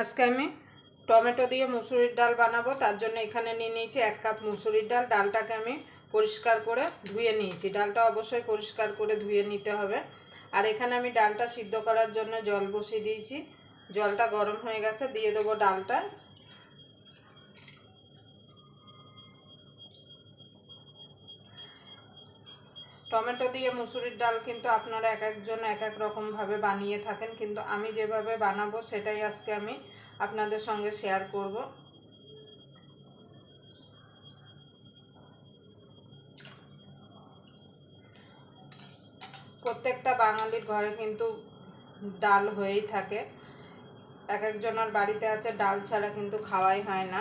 আজকে আমি টমেটো দিয়ে মুসুরির ডাল বানাবো, তার জন্য এখানে নিয়ে নিয়েছি এক কাপ মুসুরির ডাল। ডালটাকে আমি পরিষ্কার করে ধুয়ে নিয়েছি। ডালটা অবশ্যই পরিষ্কার করে ধুয়ে নিতে হবে। আর এখানে আমি ডালটা সিদ্ধ করার জন্য জল বসিয়ে দিয়েছি। জলটা গরম হয়ে গেছে, দিয়ে দেবো ডালটা টমেটো দিয়ে মুসুরির ডাল কিন্তু আপনারা এক একজন এক এক রকমভাবে বানিয়ে থাকেন, কিন্তু আমি যেভাবে বানাবো সেটাই আজকে আমি আপনাদের সঙ্গে শেয়ার করব। প্রত্যেকটা বাঙালির ঘরে কিন্তু ডাল হয়েই থাকে। এক একজনের বাড়িতে আছে, ডাল ছাড়া কিন্তু খাওয়াই হয় না।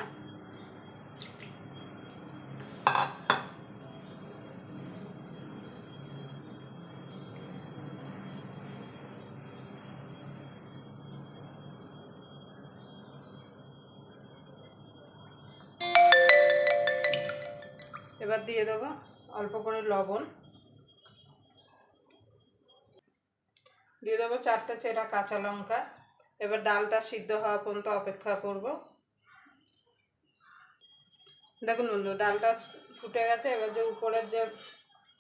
এবার দিয়ে দেবো অল্প করে লবণ। দিয়ে দেবো চারটে চেরা কাঁচা লঙ্কা। এবার ডালটা সিদ্ধ হওয়া পর্যন্ত অপেক্ষা করব। দেখুন বন্ধু, ডালটা ফুটে গেছে। এবার যে উপরের যে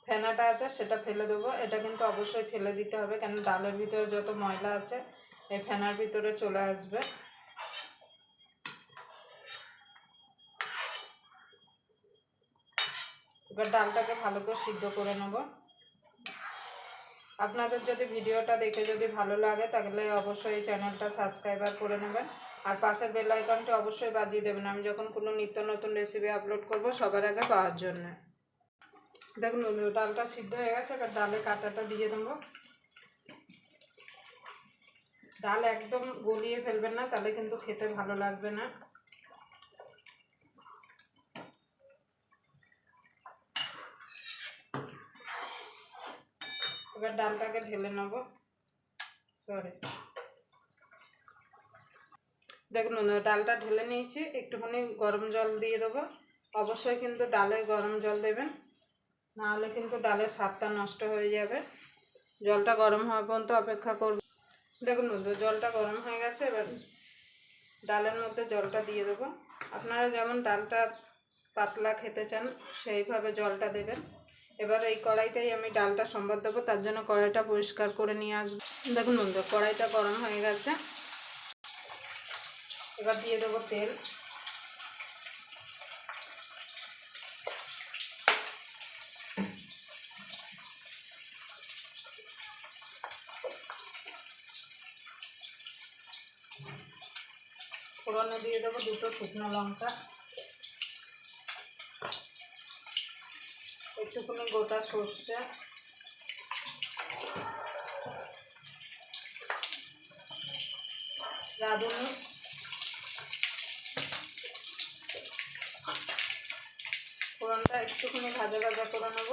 ফেনাটা আছে, সেটা ফেলে দেবো। এটা কিন্তু অবশ্যই ফেলে দিতে হবে কেন ডালের ভিতরে যত ময়লা আছে, এই ফেনার ভিতরে চলে আসবে। এবার ডালটাকে ভালো করে সিদ্ধ করে নেব। আপনাদের যদি ভিডিওটা দেখে যদি ভালো লাগে, তাহলে অবশ্যই চ্যানেলটা সাবস্ক্রাইবার করে নেবেন। আর পাশের বেল আইকনটি অবশ্যই বাজিয়ে দেবেন। আমি যখন কোনো নিত্য নতুন রেসিপি আপলোড করব সবার আগে পাওয়ার জন্য। দেখুন, ডালটা সিদ্ধ হয়ে গেছে। এবার ডালে কাঁটাটা দিয়ে দেবো। ডাল একদম গলিয়ে ফেলবেন না, তাহলে কিন্তু খেতে ভালো লাগবে না। এবার ডালটাকে ঢেলে নেব। সরি দেখুন ডালটা ঢেলে নিয়েছি, একটুখানি গরম জল দিয়ে দেবো। অবশ্যই কিন্তু ডালে গরম জল দেবেন না হলে কিন্তু ডালের স্বাদটা নষ্ট হয়ে যাবে। জলটা গরম হওয়া পর্যন্ত অপেক্ষা করব। দেখুন বন্ধু জলটা গরম হয়ে গেছে, এবার ডালের মধ্যে জলটা দিয়ে দেবো। আপনারা যেমন ডালটা পাতলা খেতে চান, সেইভাবে জলটা দেবেন। এবার এই কড়াইতেই আমি ডালটা সম্বাদ দেবো, তার জন্য কড়াইটা পরিষ্কার করে নিয়ে আসব। দেখুন বন্ধু কড়াইটা গরম হয়ে গেছে। এবার দিয়ে দেবো তেল। ফোড়নে দিয়ে দেবো দুটো শুকনো লঙ্কা। একটুখানি গোটা সর্ষে। রাঁধুনি। ফোড়নটা একটুখানি ভাজা ভাজা করে নেব।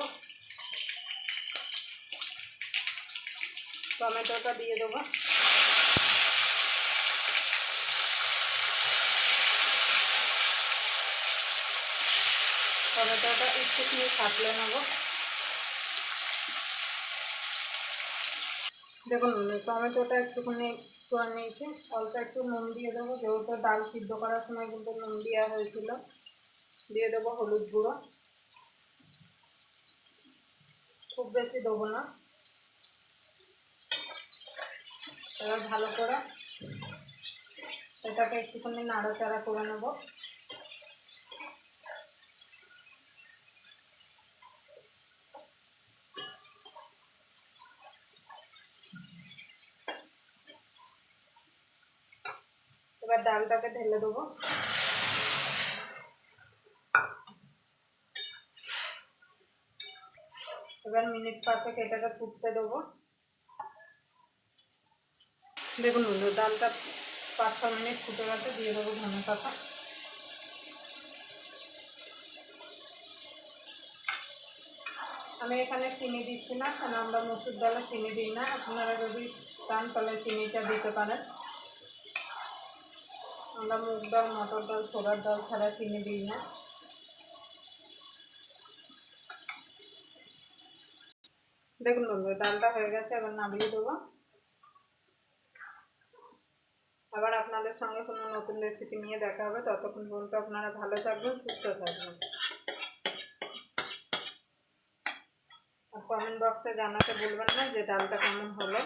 টমেটোটা দিয়ে দেবো। টমেটোটা একটু একটুখানি কাটলে নেব দেখুন, টমেটোটা একটুখানি করে নিয়েছি। অল্প একটু নুন দিয়ে দেবো। যেহেতু ডাল সিদ্ধ করার সময় কিন্তু নুন দেওয়া হয়েছিল, দিয়ে দেবো হলুদ গুঁড়ো। খুব বেশি দেবো না। এবার ভালো করে এটাকে একটুখানি নাড়াচাড়া করে নেব। এবার ডালটাকে ঢেলে দেবো। এবার মিনিট পাঁচেক এটাকে ফুটতে দেবো। দেখুন বন্ধু, ডালটা পাঁচ ছ মিনিট ফুটে গেছে, দিয়ে দেবো ধনে পাতা। আমি এখানে চিনি দিচ্ছি না, কারণ আমরা মসুর ডালে চিনি দিই না। আপনারা যদি চান তাহলে চিনিটা দিতে পারেন। আমরা মুগ ডাল, মটর ডাল, ছোলার ডাল ছাড়া চিনি দিই না। দেখুন বন্ধু ডালটা হয়ে গেছে, এবার নামিয়ে দেবো। আবার আপনাদের সঙ্গে কোনো নতুন রেসিপি নিয়ে দেখা হবে। ততক্ষণ পর্যন্ত আপনারা ভালো থাকবেন, সুস্থ থাকবেন। আর কমেন্ট বক্সে জানাতে বলবেন না যে ডালটা কেমন হলো।